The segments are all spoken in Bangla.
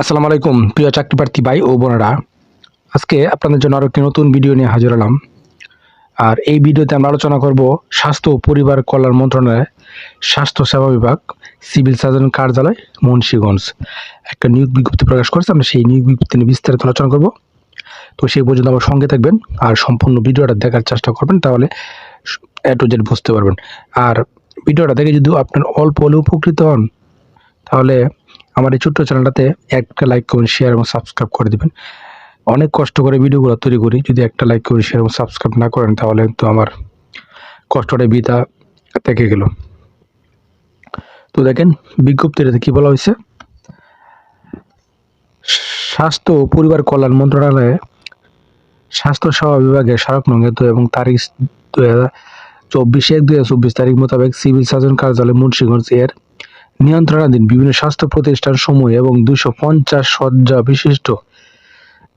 আসসালামু আলাইকুম, প্রিয় চাকরি প্রার্থী ভাই ও বোনেরা। আজকে আপনাদের জন্য আরও একটি নতুন ভিডিও নিয়ে হাজির হলাম। আর এই ভিডিওতে আমরা আলোচনা করব স্বাস্থ্য ও পরিবার কল্যাণ মন্ত্রণালয়, স্বাস্থ্য সেবা বিভাগ, সিভিল সার্জন কার্যালয়, মুন্সিগঞ্জ। একটা নিয়োগ বিজ্ঞপ্তি প্রকাশ করেছে, আমরা সেই নিয়োগ বিজ্ঞপ্তি নিয়ে বিস্তারিত আলোচনা করব। তো সেই পর্যন্ত আমার সঙ্গে থাকবেন আর সম্পূর্ণ ভিডিওটা দেখার চেষ্টা করবেন, তাহলে এ টু বুঝতে পারবেন। আর ভিডিওটা দেখে যদি আপনার অল্প হলে উপকৃত হন, তাহলে আমার এই ছোট্ট চ্যানেলটাতে একটা লাইক কমেন্ট শেয়ার এবং সাবস্ক্রাইব করে দিবেন। অনেক কষ্ট করে ভিডিওগুলো তৈরি করি। যদি একটা লাইক কমেন্ট শেয়ার এবং সাবস্ক্রাইব না করেন, তাহলে কিন্তু আমার কষ্টটা বিতা থেকে গেল। তো দেখেন বিজ্ঞপ্তিটাতে কি বলা হয়েছে? স্বাস্থ্য ও পরিবার কল্যাণ মন্ত্রণালয়ে স্বাস্থ্য সেবা বিভাগের স্মারক নঙ্গিত এবং তারিখ দুই হাজার চব্বিশ এক দুই হাজার চব্বিশ তারিখ মোতাবেক সিভিল সার্জন কার্যালয় মুন্সিগঞ্জ এর নিয়ন্ত্রণাধীন বিভিন্ন স্বাস্থ্য প্রতিষ্ঠান সমূহ এবং দুশো পঞ্চাশ শয্যা বিশিষ্ট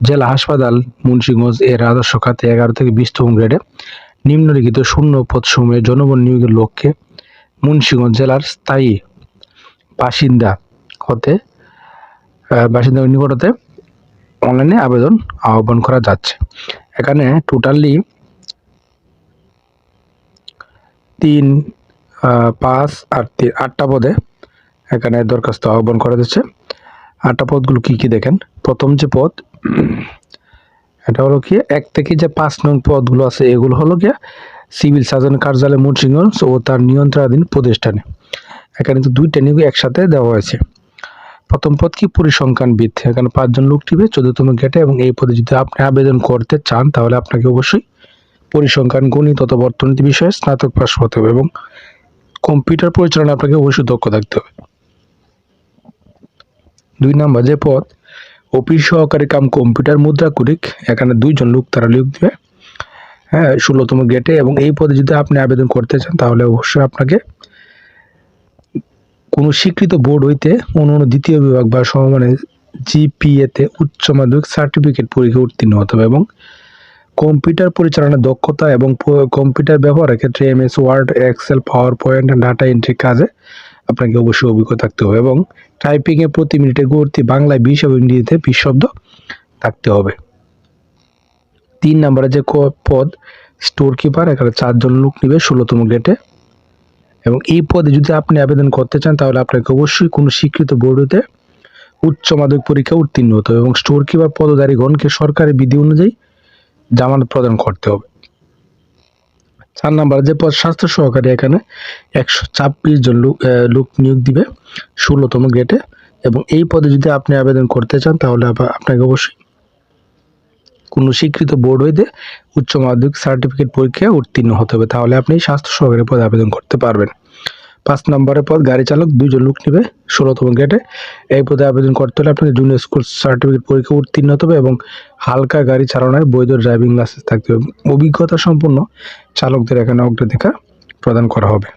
জেলা হাসপাতাল মুন্সিগঞ্জ এর আদর্শ খাতে এগারো থেকে বিশতম গ্রেডে নিম্নলিখিত শূন্য পদসমূহে জনবল নিয়োগের লক্ষ্যে মুন্সিগঞ্জ জেলার স্থায়ী বাসিন্দা হতে বাসিন্দা নিকটতে অনলাইনে আবেদন আহ্বান করা যাচ্ছে। এখানে টোটালি তিন পাঁচ আর তিন আটটা পদে এখানে দরখাস্ত আহ্বান করা যাচ্ছে। আটটা পদগুলো কি কি দেখেন? প্রথম যে পদ, এটা হলো কি, এক থেকে যে পাঁচ নং পদগুলো আছে, এগুলো হলো কি সিভিল সার্জন কার্যালয় মুন্সিগঞ্জ ও তার নিয়ন্ত্রণাধীন প্রতিষ্ঠানে। এখানে তো দুইটা নিয়োগ একসাথে দেওয়া হয়েছে। প্রথম পদ কি, পরিসংখ্যানবিদ। এখানে পাঁচজন লোক টিবে চোদ্দতম গেটে এবং এই পদে যদি আপনি আবেদন করতে চান, তাহলে আপনাকে অবশ্যই পরিসংখ্যান, গণিত অথবা অর্থনীতি বিষয়ে স্নাতক পাশ হতে হবে এবং কম্পিউটার পরিচালনা আপনাকে অবশ্যই দক্ষ থাকতে হবে। দুই নাম্বার যে পদ, অফিস সহকারী কাম কম্পিউটার মুদ্রা কুরিক, এখানে দুইজন লোক তারা নিয়োগ দেবে। হ্যাঁ ষোলোতম গেটে এবং এই পদে যদি আপনি আবেদন করতে চান, তাহলে অবশ্যই আপনাকে কোনো স্বীকৃত বোর্ড হইতে অন্য দ্বিতীয় বিভাগ বা সমমানে জিপিএতে উচ্চ মাধ্যমিক সার্টিফিকেট পরীক্ষা উত্তীর্ণ হতে হবে এবং কম্পিউটার পরিচালনার দক্ষতা এবং কম্পিউটার ব্যবহারের ক্ষেত্রে MS Word Excel PowerPoint data entry কাজে আপনাকে অবশ্যই অভিজ্ঞ থাকতে হবে এবং টাইপিংয়ে প্রতি মিনিটে গড়তি বাংলায় বিশ এবং ইংরেজিতে বিশ শব্দ থাকতে হবে। তিন নম্বরে যে পদ স্টোর কিপার এখানে চারজন লোক নিবে ষোলোতম গ্রেডে এবং এই পদে যদি আপনি আবেদন করতে চান, তাহলে আপনাকে অবশ্যই কোনো স্বীকৃত বোর্ড হতে উচ্চ মাধ্যমিক পরীক্ষা উত্তীর্ণ হতে হবে এবং স্টোর কিপার পদধারীগণকে সরকারি বিধি অনুযায়ী জামানত প্রদান করতে হবে। চার নাম্বার, যে পদ স্বাস্থ্য সহকারী এখানে একশো ছাব্বিশ জন লোক লোক নিয়োগ দিবে ষোলোতম গ্রেডে এবং এই পদে যদি আপনি আবেদন করতে চান, তাহলে আপনাকে অবশ্যই কোনো স্বীকৃত বোর্ড হইতে উচ্চ মাধ্যমিক সার্টিফিকেট পরীক্ষায় উত্তীর্ণ হতে হবে। তাহলে আপনি স্বাস্থ্য সহকারী পদে আবেদন করতে পারবেন। পাঁচ নম্বরের পদ গাড়ি চালক, দুইজন লোক নেবে ষোলোতম গ্রেডে এই পদে আবেদন করতে হলে আপনাকে জুনিয়র স্কুল সার্টিফিকেট পরীক্ষা উত্তীর্ণ হতে হবে এবং হালকা গাড়ি চালানোর বৈধ ড্রাইভিং লাইসেন্স থাকতে হবে। অভিজ্ঞতা সম্পন্ন চালকদের এখানে অগ্রাধিকার প্রদান করা হবে।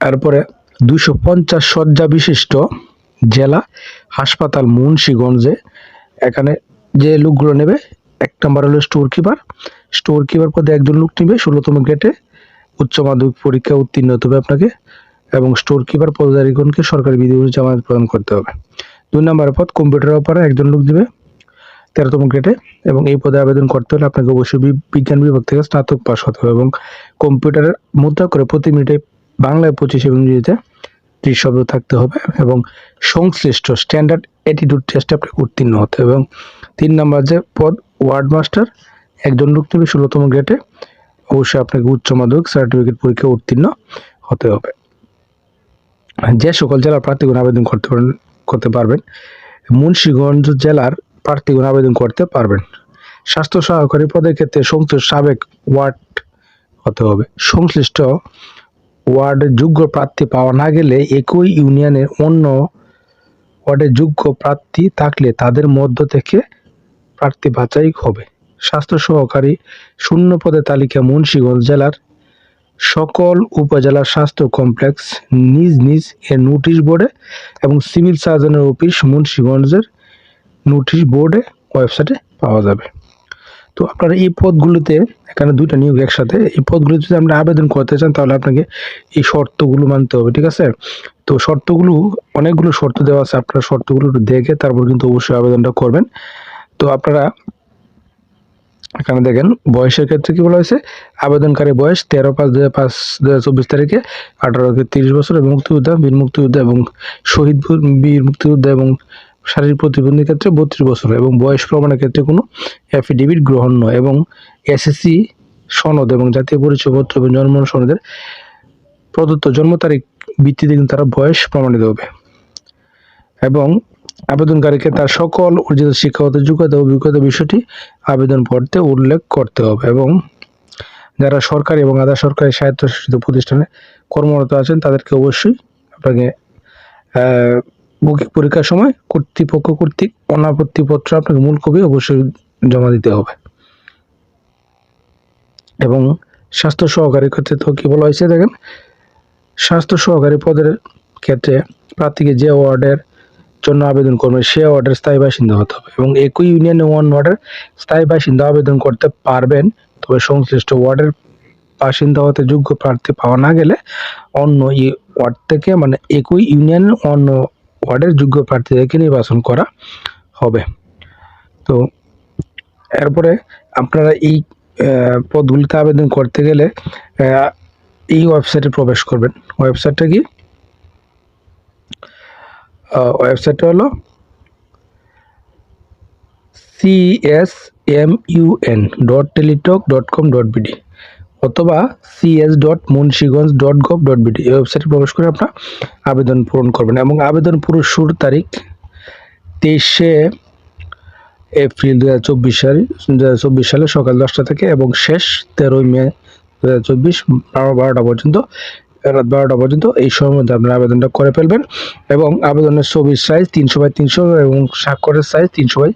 তারপরে দুশো পঞ্চাশ শয্যা বিশিষ্ট জেলা হাসপাতাল মুন্সিগঞ্জে। এখানে যে লোকগুলো নেবে, এক নম্বর হলো স্টোর কিপার স্টোর কিপার পদে একজন লোক নেবে ষোলোতম গেটে উচ্চ মাধ্যমিক পরীক্ষা উত্তীর্ণ হতে হবে আপনাকে এবং স্টোর কিপার পদধারীগণকে সরকারি বিধি অনুযায়ী জামানত প্রদান করতে হবে। দুই নম্বরের পদ কম্পিউটার অপারে একজন লোক দিবে, তেরোতম গ্রেডে এবং এই পদে আবেদন করতে হলে আপনাকে অবশ্যই বিজ্ঞান বিভাগ থেকে স্নাতক পাস হতে হবে এবং কম্পিউটারের মুদ্রা করে প্রতি মিনিটে বাংলায় পঁচিশ এবং ইংরেজিতে ত্রিশ শব্দ থাকতে হবে এবং সংশ্লিষ্ট স্ট্যান্ডার্ড অ্যাটিটিউড টেস্টে আপনাকে উত্তীর্ণ হতে হবে এবং তিন নম্বর যে পদ ওয়ার্ড মাস্টার একজন লোক নেবে ষোলোতম গ্রেডে অবশ্যই আপনাকে উচ্চ মাধ্যমিক সার্টিফিকেট পরীক্ষা উত্তীর্ণ হতে হবে। যে সকল জেলার প্রার্থীগণ আবেদন করতে পারেন, করতে পারবেন। মুন্সীগঞ্জ জেলার প্রার্থীগণ আবেদন করতে পারবেন। স্বাস্থ্য সহকারী পদের ক্ষেত্রে সংশ্লিষ্ট সাবেক ওয়ার্ড হতে হবে। সংশ্লিষ্ট ওয়ার্ডের যোগ্য প্রার্থী পাওয়া না গেলে একই ইউনিয়নের অন্য ওয়ার্ডের যোগ্য প্রার্থী থাকলে তাদের মধ্য থেকে প্রার্থী বাছাই হবে। স্বাস্থ্য সহকারী শূন্য পদের তালিকা মুন্সিগঞ্জ জেলার সকল উপজেলা স্বাস্থ্য কমপ্লেক্স নিজ নিজ এর নোটিশ বোর্ডে এবং সিভিল সার্জনের অফিস মুন্সিগঞ্জের নোটিশ বোর্ডে, ওয়েবসাইটে পাওয়া যাবে। তো আপনারা এই পদগুলোতে এখানে দুইটা নিয়োগ একসাথে, এই পদগুলোতে যদি আপনি আবেদন করতে চান তাহলে আপনাকে এই শর্তগুলো মানতে হবে, ঠিক আছে? তো শর্তগুলো, অনেকগুলো শর্ত দেওয়া আছে, আপনারা শর্তগুলো একটু দেখে তারপর কিন্তু অবশ্যই আবেদনটা করবেন। তো আপনারা এখানে দেখেন, বয়সের ক্ষেত্রে কি বলা হয়েছে? আবেদনকারী বয়স তেরো পাঁচ দু হাজার পাঁচ দু হাজার চব্বিশ তারিখে আঠারো থেকে তিরিশ বছর এবং মুক্তিযোদ্ধা, বীর মুক্তিযোদ্ধা এবং শহীদ বীর মুক্তিযোদ্ধা এবং শারীরিক প্রতিবন্ধীর ক্ষেত্রে বত্রিশ বছর এবং বয়স প্রমাণের ক্ষেত্রে কোনো অ্যাফিডেভিট গ্রহণ নয় এবং এসএসসি সনদ এবং জাতীয় পরিচয়পত্র এবং জন্ম সনদের প্রদত্ত জন্ম তারিখ ভিত্তিতে কিন্তু তারা বয়স প্রমাণিত হবে। এবং আবেদনকারীকে তার সকল অর্জিত শিক্ষাগত যোগ্যতা অভিজ্ঞতা বিষয়টি আবেদন পড়তে উল্লেখ করতে হবে এবং যারা সরকারি এবং আধা সরকারি স্বায়ত্তশাসিত প্রতিষ্ঠানে কর্মরত আছেন, তাদেরকে অবশ্যই আপনাকে মৌখিক পরীক্ষার সময় কর্তৃপক্ষ কর্তৃক অনাপত্তিপত্র, আপনাকে মূল কপি অবশ্যই জমা দিতে হবে। এবং স্বাস্থ্য সহকারী ক্ষেত্রে তো কি বলা হয়েছে দেখেন? স্বাস্থ্য সহকারী পদের ক্ষেত্রে প্রার্থীকে যে ওয়ার্ডের জন্য আবেদন করবে, সে ওয়ার্ডের স্থায়ী বাসিন্দা হতে হবে এবং একই ইউনিয়নে ওয়ান ওয়ার্ডের স্থায়ী বাসিন্দা আবেদন করতে পারবেন। তবে সংশ্লিষ্ট ওয়ার্ডের বাসিন্দা হতে যোগ্য প্রার্থী পাওয়া না গেলে অন্য ওয়ার্ড থেকে মানে একই ইউনিয়নের অন্য ওয়ার্ডের যোগ্য প্রার্থীদেরকে নির্বাচন করা হবে। তো এরপরে আপনারা এই পদগুলিতে আবেদন করতে গেলে এই ওয়েবসাইটে প্রবেশ করবেন। ওয়েবসাইটটা কি? ওয়েবসাইটটা হলো CS M dot Teletalk dot com dot BD অথবা CS dot Munshiganj dot gov dot BD এই ওয়েবসাইটে প্রবেশ করে আপনার আবেদন পূরণ করবেন এবং আবেদন পুরো শুরুর তারিখ তেইশে এপ্রিল দু হাজার চব্বিশ সাল দু হাজার চব্বিশ সালে সকাল দশটা থেকে এবং শেষ তেরোই মে দু হাজার চব্বিশ বারোটা পর্যন্ত রাত বারোটা পর্যন্ত এই সময়ের মধ্যে আপনারা আবেদনটা করে ফেলবেন এবং আবেদনের ছবির সাইজ তিনশো বাই তিনশো এবং স্বাক্ষরের সাইজ তিনশো বাই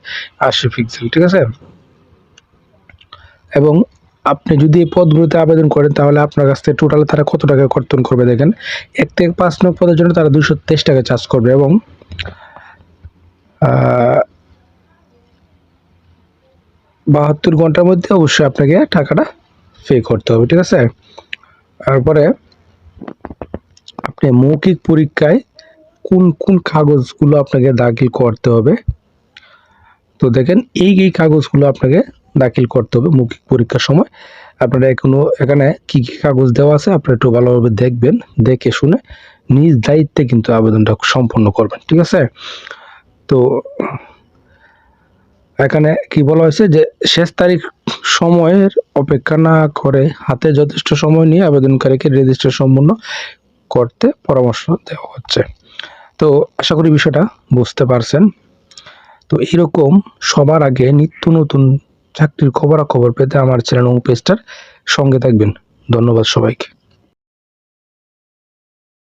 আশি পিক্সেল ঠিক আছে? এবং আপনি যদি এই পদগুলোতে আবেদন করেন, তাহলে আপনার কাছ থেকে টোটাল তারা কত টাকা কর্তন করবে দেখেন? এক থেকে পাঁচ নং পদের জন্য তারা দুশো তেইশ টাকা চার্জ করবে এবং বাহাত্তর ঘণ্টার মধ্যে অবশ্যই আপনাকে টাকাটা পে করতে হবে, ঠিক আছে? তারপরে মৌখিক পরীক্ষায় কোন কোন কাগজগুলো আপনাকে দাখিল করতে হবে? তো দেখেন, এই এই কাগজগুলো আপনাকে দাখিল করতে হবে মৌখিক পরীক্ষার সময়। আপনারা এখনও এখানে কি কি কাগজ দেওয়া আছে আপনারা একটু ভালোভাবে দেখবেন, দেখে শুনে নিজ দায়িত্বে কিন্তু আবেদনটা সম্পন্ন করবেন, ঠিক আছে? তো এখানে কি বলা হয়েছে যে শেষ তারিখ সময়ের অপেক্ষা না করে হাতে যথেষ্ট সময় নিয়ে আবেদনকারীকে রেজিস্ট্রেশন সম্পন্ন করতে পরামর্শ দেওয়া হচ্ছে। তো আশা করি বিষয়টা বুঝতে পারছেন। তো এরকম সবার আগে নিত্য নতুন চাকরির খবরাখবর পেতে আমার চ্যানেল এবং পেজটার সঙ্গে থাকবেন। ধন্যবাদ সবাইকে।